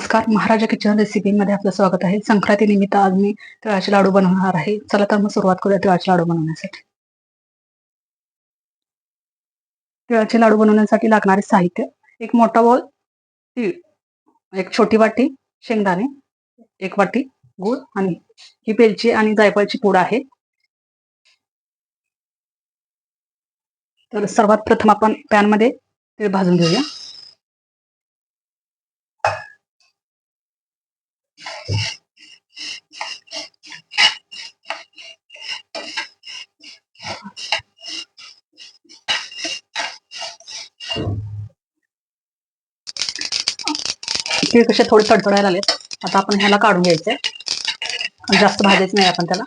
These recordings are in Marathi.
नमस्कार. महाराजा किचन रेसिपीमध्ये आपलं स्वागत आहे. संक्रांती निमित्त आज मी तिळाचे लाडू बनवणार आहे. चला तर मग सुरुवात करूया तिळाचे लाडू बनवण्यासाठी. तिळाचे लाडू बनवण्यासाठी लागणारे साहित्य एक मोठा बॉल तीळ एक छोटी वाटी शेंगदाणे एक वाटी गूळ आणि ही पेलची आणि जायफळची पूड आहे. तर सर्वात प्रथम आपण पॅनमध्ये तीळ भाजून घेऊया. तीळ कसे थोडे तडतडायला आले आता आपण ह्याला काढून घ्यायचंय. जास्त भाजायचं नाही आपण त्याला.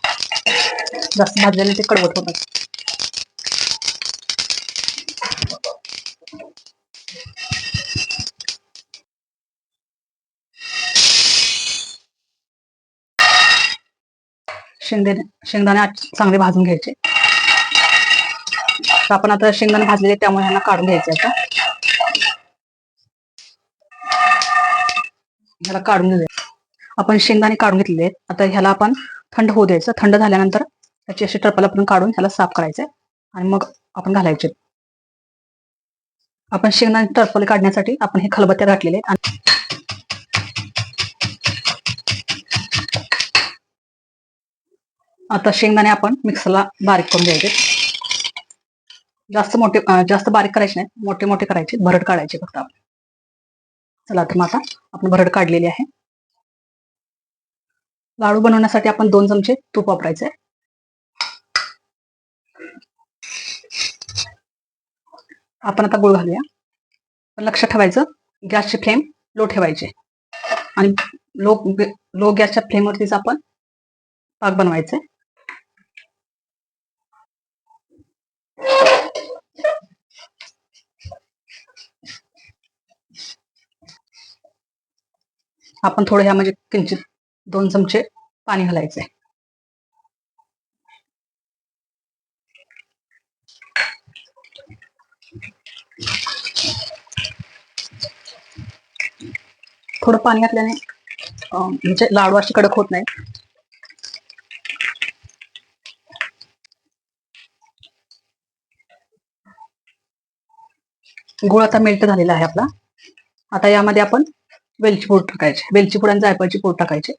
जास्त भाजल्याने ते कडवट होतात. शेंगदाणे शेंगदाणे चांगले भाजून घ्यायचे. आपण आता शेंगदाणे भाजलेले त्यामुळे ह्यांना काढून घ्यायचे आता. ह्याला काढून घेऊया. आपण शेंगदाणे काढून घेतलेले आहेत. आता ह्याला आपण थंड होऊ द्यायचं. थंड झाल्यानंतर त्याची अशी टरपाला आपण काढून ह्याला साफ करायचे आणि मग आपण घालायचे. आपण शेंगदाणे टरपले काढण्यासाठी आपण हे खलबत्त्या घातलेले आहेत. आता शेंगदाणे आपण मिक्सरला बारीक करून घ्यायचे. जास्त मोठे जास्त बारीक करायचे नाही मोठे मोठे करायचे भरड काढायचे फक्त आपण. चला तर मग आता आपण भरड काढलेली आहे. लाडू बनवण्यासाठी आपण दोन चमचे तूप वापरायचे आपण आता गुळ घालूया. पण लक्षात ठेवायचं गॅसची फ्लेम लो ठेवायचे. आणि लो लो गॅसच्या फ्लेमवरतीच आपण पाक बनवायचे आपण थोडं ह्या म्हणजे किंचित दोन चमचे पाणी घालायचे थोडं पाणी घातल्याने म्हणजे लाडू अशी कडक होत नाही गुळ आता मेल्ट झालेला आहे आपला. आता यामध्ये आपण वेलची पूड टाकायची. वेलची पूड आणि जायफळची पूड टाकायची.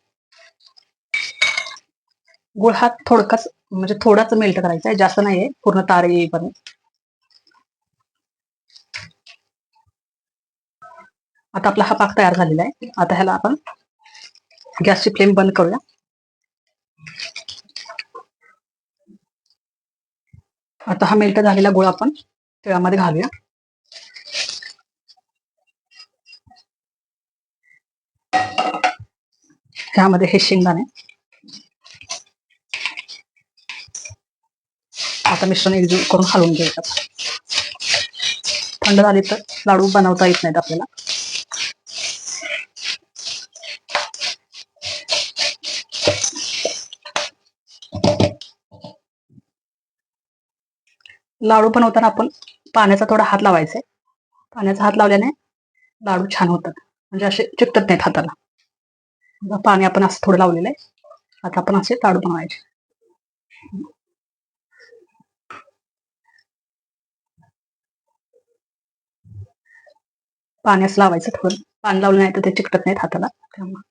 गुळ हा थोडकाच म्हणजे थोडाच मेल्ट करायचा आहे. जास्त नाहीये. पूर्ण तार येईपर्यंत. आता आपला हा पाक तयार झालेला आहे. आता ह्याला आपण गॅसची फ्लेम बंद करूया. आता हा मेल्ट झालेला गुळ आपण तिळामध्ये घालूया. ह्यामध्ये हे शेंगदाणे. आता मिश्रण एकजीव करून हलवून घ्यायचं. थंड झाली तर लाडू बनवता येत नाहीत आपल्याला. लाडू बनवताना आपण पाण्याचा थोडा हात लावायचा पाण्याचा हात लावल्याने लाडू छान होतात. म्हणजे असे चिकटत नाहीत हाताला. पाणी आपण असं थोडं लावलेलं आहे. आता आपण असे लाडू बनवायचे. पाण्यास लावायचं थोडं. पाणी लावलं नाही तर ते चिकटत नाहीत हाताला. त्यामुळे.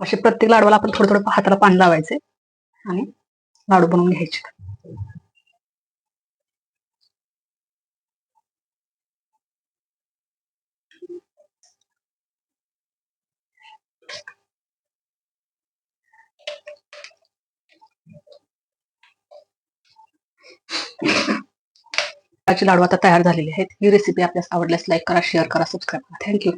असे प्रत्येक लाडूला आपण थोडं थोडं हाताला पाणी लावायचे आणि लाडू बनवून घ्यायचे. लाडू आता तयार झालेले आहेत. ही रेसिपी आपल्यास आवडल्यास लाईक करा शेअर करा सबस्क्राईब करा. थँक्यू